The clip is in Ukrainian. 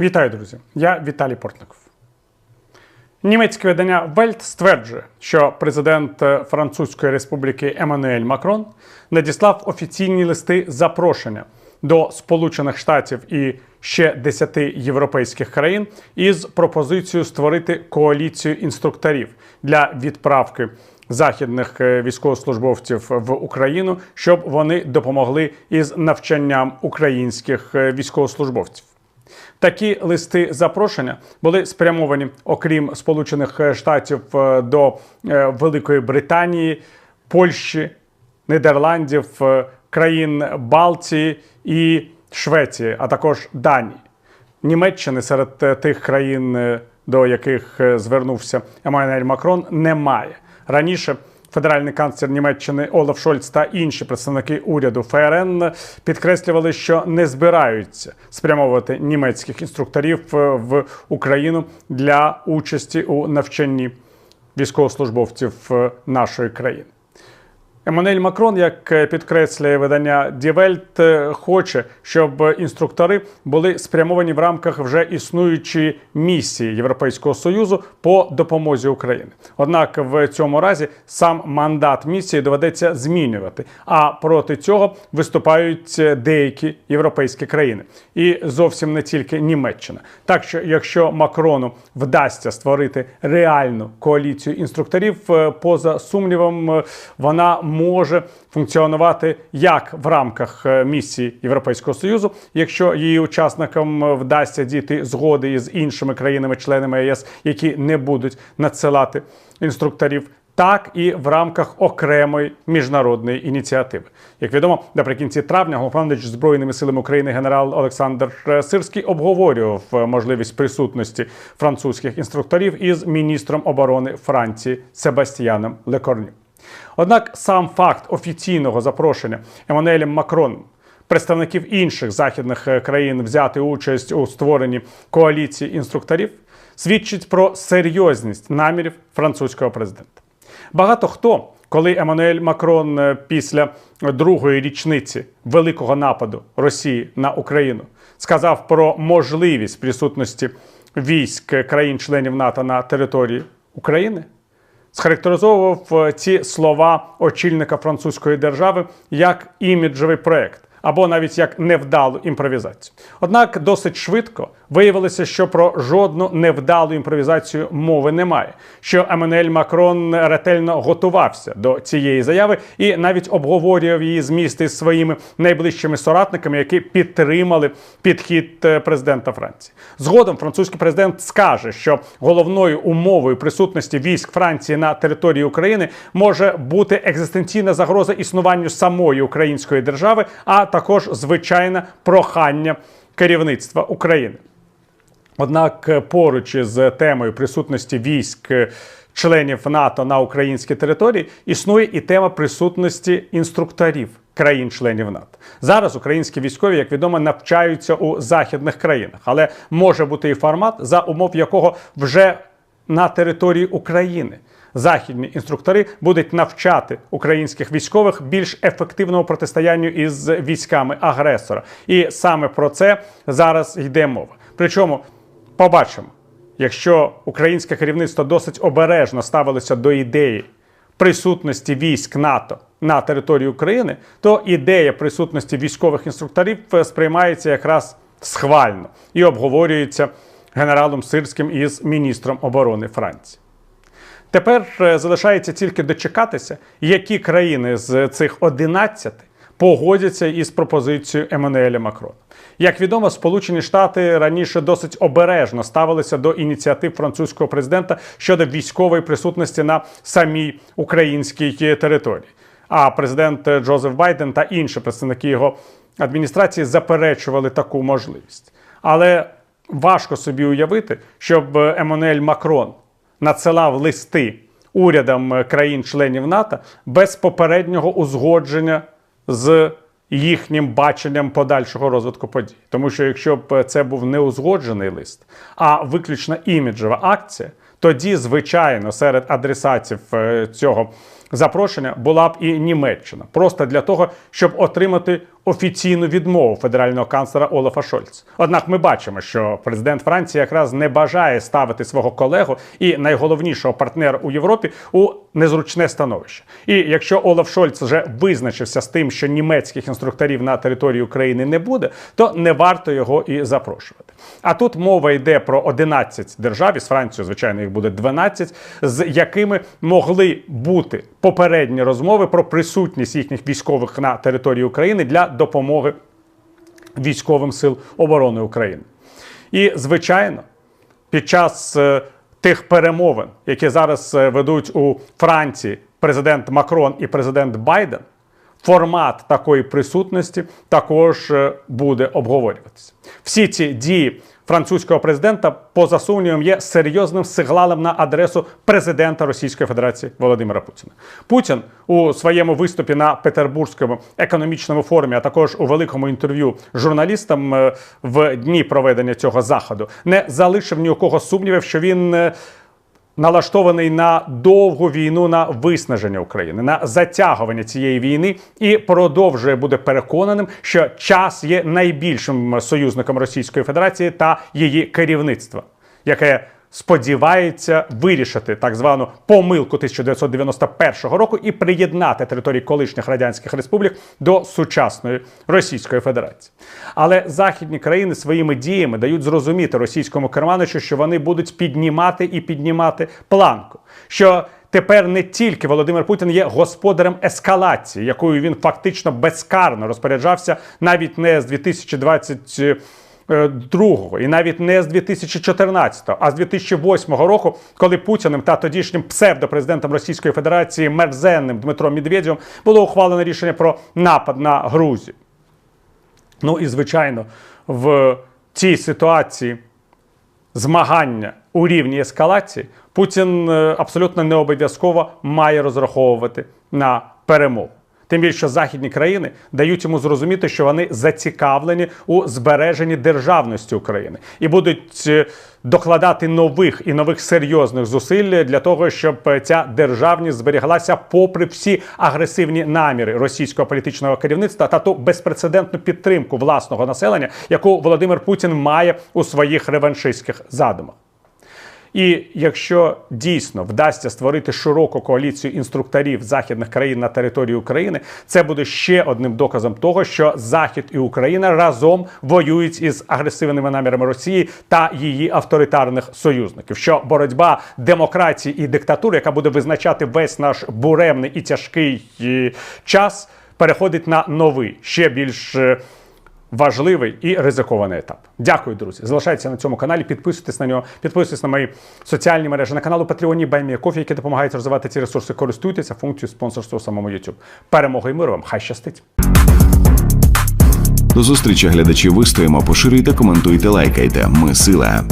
Вітаю, друзі! Я Віталій Портников. Німецьке видання Вельт стверджує, що президент е, Французької республіки Еммануель Макрон надіслав офіційні листи запрошення до Сполучених Штатів і ще 10 європейських країн із пропозицією створити коаліцію інструкторів для відправки західних е, військовослужбовців в Україну, щоб вони допомогли із навчанням українських е, військовослужбовців. Такі листи запрошення були спрямовані, окрім Сполучених Штатів, е, до е, Великої Британії, Польщі, Нідерландів, е, країн Балтії і Швеції, а також Данії. Німеччини серед е, тих країн, е, до яких е, звернувся Еммануель Макрон, немає. Раніше федеральний канцлер Німеччини Олаф Шольц та інші представники уряду ФРН підкреслювали, що не збираються спрямовувати німецьких інструкторів е, в Україну для участі у навчанні військовослужбовців е, нашої країни. Еммануель Макрон, як е, підкреслює видання е, хоче, щоб інструктори були спрямовані в рамках вже існуючої місії Європейського союзу по допомозі Україні. Однак в цьому разі сам мандат місії доведеться змінювати. А проти цього виступають е, деякі європейські країни, і зовсім не тільки Німеччина. Так що, якщо Макрону вдасться створити реальну коаліцію інструкторів, е, поза сумнівом, вона може функціонувати як в рамках е, місії Європейського союзу, якщо її учасникам е, вдасться дійти згоди із іншими країнами-членами ЄС, які не будуть надсилати інструкторів. Так і в рамках окремої міжнародної ініціативи, як відомо, наприкінці травня головнокомандуючий збройними силами України генерал Олександр е, Сирський обговорював можливість присутності французьких інструкторів із міністром оборони Франції Себастьяном Лекорню. Однак сам факт офіційного запрошення Еммануелем Макроном представників інших західних е, країн взяти участь у створенні коаліції інструкторів свідчить про серйозність намірів французького президента. Багато хто, коли Еммануель Макрон е, після другої річниці великого нападу Росії на Україну сказав про можливість присутності військ країн-членів НАТО на території України, схарактеризовував е, ці слова очільника французької держави як іміджовий проект. Або навіть як невдалу імпровізацію. Однак досить швидко виявилося, що про жодну невдалу імпровізацію мови немає. Що Еммануель Макрон ретельно готувався до цієї заяви і навіть обговорював її зміст із своїми найближчими соратниками, які підтримали підхід е, президента Франції. Згодом французький президент скаже, що головною умовою присутності військ Франції на території України може бути екзистенційна загроза існуванню самої української держави, а також звичайне прохання керівництва України. Однак е, поруч із темою присутності військ е, членів НАТО на українській території існує і тема присутності інструкторів країн-членів НАТО. Зараз українські військові, як відомо, навчаються у західних країнах, але може бути і формат, за умов якого вже на території України західні інструктори будуть навчати українських військових більш ефективному протистоянню із військами агресора. І саме про це зараз йде мова. Причому побачимо, якщо українське керівництво досить обережно ставилося до ідеї присутності військ НАТО на території України, то ідея присутності військових інструкторів е, сприймається якраз схвально і обговорюється генералом Сирським із міністром оборони Франції. Тепер е, залишається тільки дочекатися, які країни з цих 11 погодяться із пропозицією Еммануеля Макрона. Як відомо, Сполучені Штати раніше досить обережно ставилися до ініціатив французького президента щодо військової присутності на самій українській території. А президент Джозеф Байден та інші представники його адміністрації заперечували таку можливість. Але важко собі уявити, щоб Еммануель Макрон надсилав листи урядам країн-членів НАТО без попереднього узгодження з їхнім баченням подальшого розвитку подій. Тому що якщо б це був не узгоджений лист, а виключно іміджева акція, тоді, звичайно, серед адресатів е, цього запрошення була б і Німеччина, просто для того, щоб отримати офіційну відмову федерального канцлера Олафа Шольца. Однак ми бачимо, що президент Франції якраз не бажає ставити свого колегу і найголовнішого партнера у Європі у незручне становище. І якщо Олаф Шольц вже визначився з тим, що німецьких інструкторів на території України не буде, то не варто його і запрошувати. А тут мова йде про 11 держав, із Францією, звичайно, їх буде 12, з якими могли бути попередні розмови про присутність їхніх військових на території України для допомоги військовим сил оборони України. І, звичайно, під час е, тих перемовин, які зараз е, ведуть у Франції президент Макрон і президент Байден, формат такої присутності також е, буде обговорюватися. Всі ці дії французького президента, поза сумнівом, є серйозним сигналом на адресу президента Російської Федерації Володимира Путіна. Путін у своєму виступі на Петербурзькому економічному форумі, а також у великому інтерв'ю журналістам е, в дні проведення цього заходу, не залишив ні у кого сумнівів, що він. Налаштований на довгу війну на виснаження України, на затягування цієї війни і продовжує бути переконаним, що час є найбільшим союзником Російської Федерації та її керівництва, яке сподівається вирішити так звану помилку 1991 року і приєднати території колишніх радянських республік до сучасної Російської Федерації. Але західні країни своїми діями дають зрозуміти російському керманичу, що вони будуть піднімати і піднімати планку. Що Тепер не тільки Володимир Путін є господарем ескалації, якою він фактично безкарно розпоряджався навіть не з 2020 другого і навіть не з 2014, а з 2008 року, коли Путіним та тодішнім псевдопрезидентом Російської Федерації мерзенним Дмитром Медведєвим було ухвалено рішення про напад на Грузію. Ну і звичайно, в цій ситуації змагання у рівні ескалації Путін е, абсолютно не обов'язково має розраховувати на перемогу. Тим більше західні країни дають йому зрозуміти, що вони зацікавлені у збереженні державності України і будуть е, докладати нових і нових серйозних зусиль для того, щоб ця державність зберіглася попри всі агресивні наміри російського політичного керівництва та ту безпрецедентну підтримку власного населення, яку Володимир Путін має у своїх реваншистських задумах. І якщо дійсно вдасться створити широку коаліцію інструкторів західних країн на території України, це буде ще одним доказом того, що Захід і Україна разом воюють із агресивними намірами Росії та її авторитарних союзників. Що боротьба демократії і диктатури, яка буде визначати весь наш буремний і тяжкий е, час, переходить на новий ще більш. Важливий і ризикований етап. Дякую, друзі. Залишайтеся на цьому каналі, підписуйтесь на нього, підписуйтесь на мої соціальні мережі, на канал у Патреоні Баймія Кофі, які допомагають розвивати ці ресурси. Користуйтеся функцією спонсорства у самому YouTube. Перемоги і миру вам! Хай щастить! До зустрічі глядачі вистоїмо, поширюйте, коментуйте, лайкайте. Ми сила.